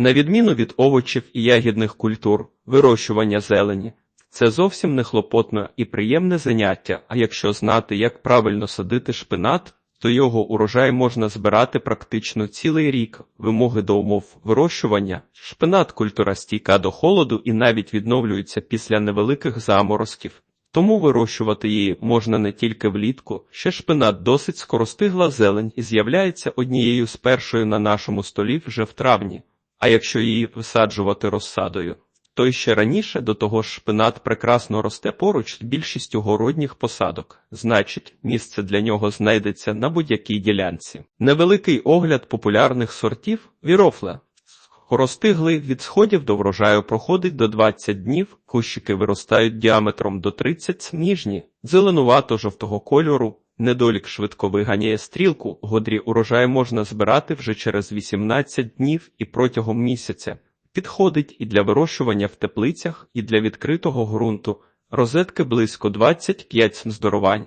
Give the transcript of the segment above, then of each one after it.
На відміну від овочів і ягідних культур, вирощування зелені це зовсім не хлопотне і приємне заняття. А якщо знати, як правильно садити шпинат, то його урожай можна збирати практично цілий рік. Вимоги до умов вирощування. Шпинат культура стійка до холоду і навіть відновлюється після невеликих заморозків. Тому вирощувати її можна не тільки влітку, ще шпинат досить скоростигла зелень і з'являється однією з першою на нашому столі вже в травні. А якщо її висаджувати розсадою, то й ще раніше до того ж шпинат прекрасно росте поруч з більшістю городніх посадок, значить, місце для нього знайдеться на будь-якій ділянці. Невеликий огляд популярних сортів вірофле. Хоростиглий від сходів до врожаю проходить до 20 днів, кущики виростають діаметром до 30 ніжні, зеленувато-жовтого кольору, недолік швидко виганяє стрілку, годрі урожай можна збирати вже через 18 днів і протягом місяця. Підходить і для вирощування в теплицях, і для відкритого ґрунту. Розетки близько 25 здоровань.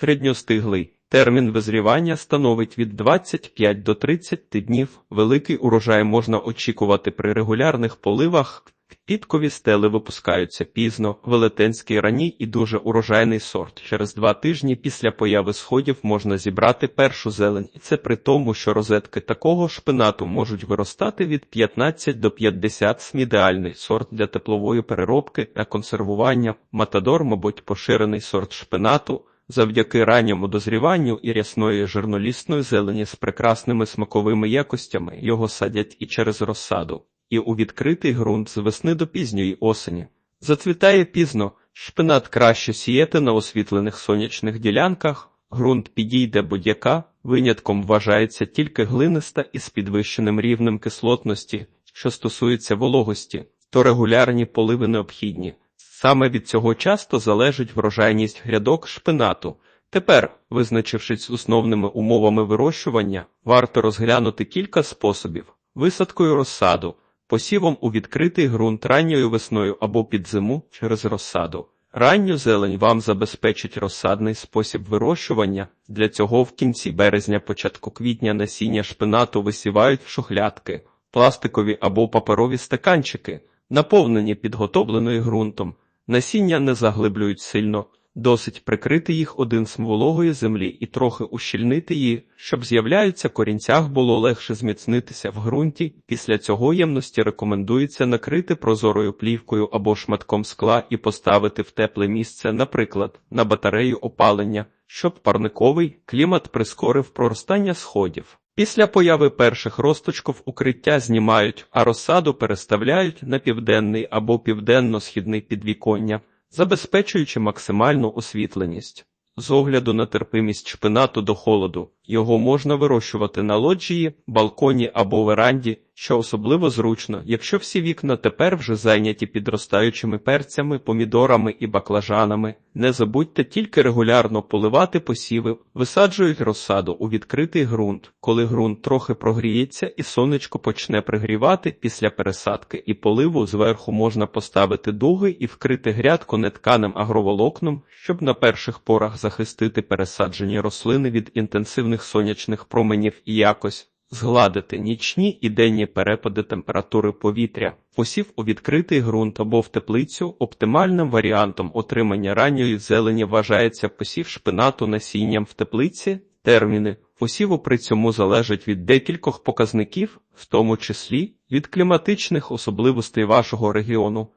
Середньостиглий. Термін визрівання становить від 25 до 30 днів. Великий урожай можна очікувати при регулярних поливах. Підкові стели випускаються пізно, велетенський ранній і дуже урожайний сорт. Через два тижні після появи сходів можна зібрати першу зелень, і це при тому, що розетки такого шпинату можуть виростати від 15 до 50 см. ідеальний сорт для теплової переробки та консервування. Матадор, мабуть, поширений сорт шпинату. Завдяки ранньому дозріванню і рясної жирнолісної зелені з прекрасними смаковими якостями його садять і через розсаду, і у відкритий ґрунт з весни до пізньої осені. Зацвітає пізно, шпинат краще сіяти на освітлених сонячних ділянках, ґрунт підійде будь-яка, винятком вважається тільки глиниста із підвищеним рівнем кислотності, що стосується вологості, то регулярні поливи необхідні. Саме від цього часто залежить врожайність грядок шпинату. Тепер, визначившись основними умовами вирощування, варто розглянути кілька способів: висадкою розсаду, посівом у відкритий ґрунт ранньою весною або під зиму через розсаду. Ранню зелень вам забезпечить розсадний спосіб вирощування. Для цього в кінці березня, початку квітня насіння шпинату висівають в шухлядки, пластикові або паперові стаканчики, наповнені підготовленою ґрунтом. Насіння не заглиблюють сильно, досить прикрити їх один з землі і трохи ущільнити її, щоб з'являються корінцях було легше зміцнитися в ґрунті. Після цього ємності рекомендується накрити прозорою плівкою або шматком скла і поставити в тепле місце, наприклад, на батарею опалення, щоб парниковий клімат прискорив проростання сходів. Після появи перших росточків укриття знімають, а розсаду переставляють на південний або південно-східний підвіконня, забезпечуючи максимальну освітленість. З огляду на терпимість шпинату до холоду, його можна вирощувати на лоджії, балконі або веранді, що особливо зручно, якщо всі вікна тепер вже зайняті підростаючими перцями, помідорами і баклажанами. Не забудьте тільки регулярно поливати посіви, висаджують розсаду у відкритий ґрунт, коли ґрунт трохи прогріється і сонечко почне пригрівати після пересадки і поливу зверху можна поставити дуги і вкрити грядку нетканим агроволокном, щоб на перших порах захистити пересаджені рослини від інтенсивних сонячних променів і якось згладити нічні і денні перепади температури повітря. Посів у відкритий ґрунт або в теплицю оптимальним варіантом отримання ранньої зелені вважається посів шпинату насінням в теплиці. Терміни посіву при цьому залежать від декількох показників, в тому числі від кліматичних особливостей вашого регіону,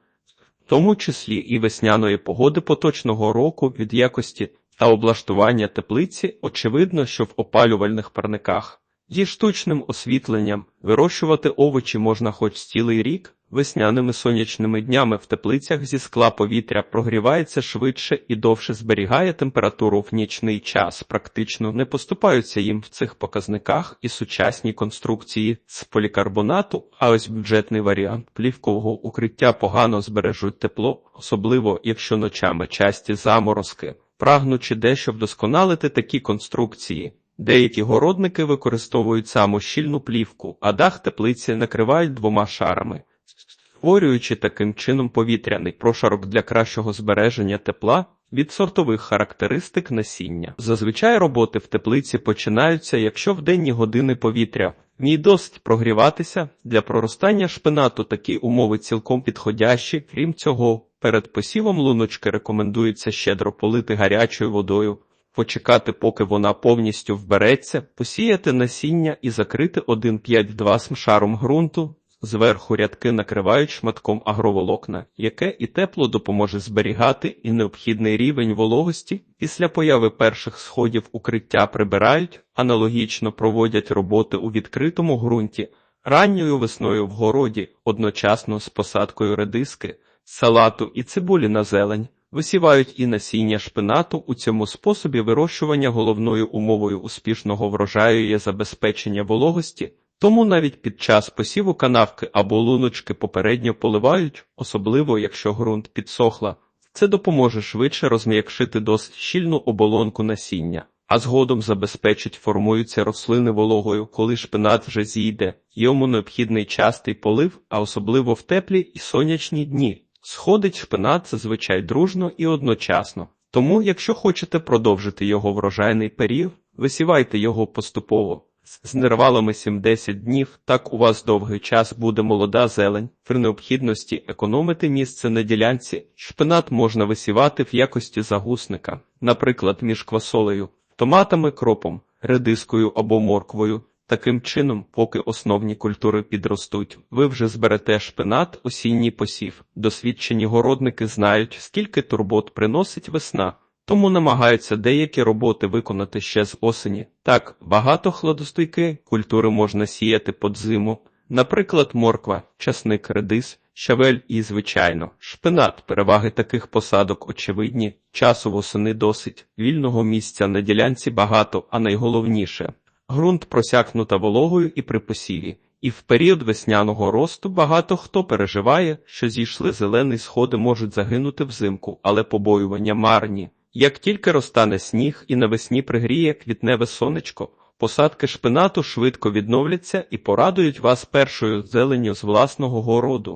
в тому числі і весняної погоди поточного року від якості та облаштування теплиці, очевидно, що в опалювальних парниках. Зі штучним освітленням вирощувати овочі можна хоч цілий рік. Весняними сонячними днями в теплицях зі скла повітря прогрівається швидше і довше зберігає температуру в нічний час. Практично не поступаються їм в цих показниках і сучасні конструкції з полікарбонату, а ось бюджетний варіант плівкового укриття погано збережуть тепло, особливо якщо ночами часті заморозки. Прагнучи дещо вдосконалити такі конструкції. Деякі городники використовують саму щільну плівку, а дах теплиці накривають двома шарами, створюючи таким чином повітряний прошарок для кращого збереження тепла. від сортових характеристик насіння. Зазвичай роботи в теплиці починаються, якщо в денні години повітря вміє досить прогріватися. Для проростання шпинату такі умови цілком підходящі. Крім цього, перед посівом луночки рекомендується щедро полити гарячою водою, почекати, поки вона повністю вбереться, посіяти насіння і закрити 1,5-2 шаром ґрунту. Зверху рядки накривають шматком агроволокна, яке і тепло допоможе зберігати і необхідний рівень вологості. Після появи перших сходів укриття прибирають, аналогічно проводять роботи у відкритому ґрунті, ранньою весною в городі, одночасно з посадкою редиски, салату і цибулі на зелень. Висівають і насіння шпинату. У цьому способі вирощування головною умовою успішного врожаю є забезпечення вологості, тому навіть під час посіву канавки або луночки попередньо поливають, особливо якщо ґрунт підсохла. Це допоможе швидше розм'якшити досить щільну оболонку насіння, а згодом забезпечить формуються рослини вологою, коли шпинат вже зійде. Йому необхідний частий полив, а особливо в теплі і сонячні дні. Сходить шпинат зазвичай дружно і одночасно. Тому, якщо хочете продовжити його врожайний період, висівайте його поступово. З нервалами 7-10 днів, так у вас довгий час буде молода зелень. При необхідності економити місце на ділянці, шпинат можна висівати в якості загусника, наприклад, між квасолею, томатами, кропом, редискою або морквою. Таким чином, поки основні культури підростуть, ви вже зберете шпинат осінній посів. Досвідчені городники знають, скільки турбот приносить весна, тому намагаються деякі роботи виконати ще з осені. Так, багато хладостойки культури можна сіяти под зиму, наприклад, морква, часник, редис, щавель і, звичайно, шпинат. Переваги таких посадок очевидні, часу восени досить, вільного місця на ділянці багато, а найголовніше ґрунт просякнута вологою і при посіві. І в період весняного росту багато хто переживає, що зійшли зелені сходи можуть загинути взимку, але побоювання марні. Як тільки розтане сніг і навесні пригріє квітневе сонечко, посадки шпинату швидко відновляться і порадують вас першою зеленню з власного городу.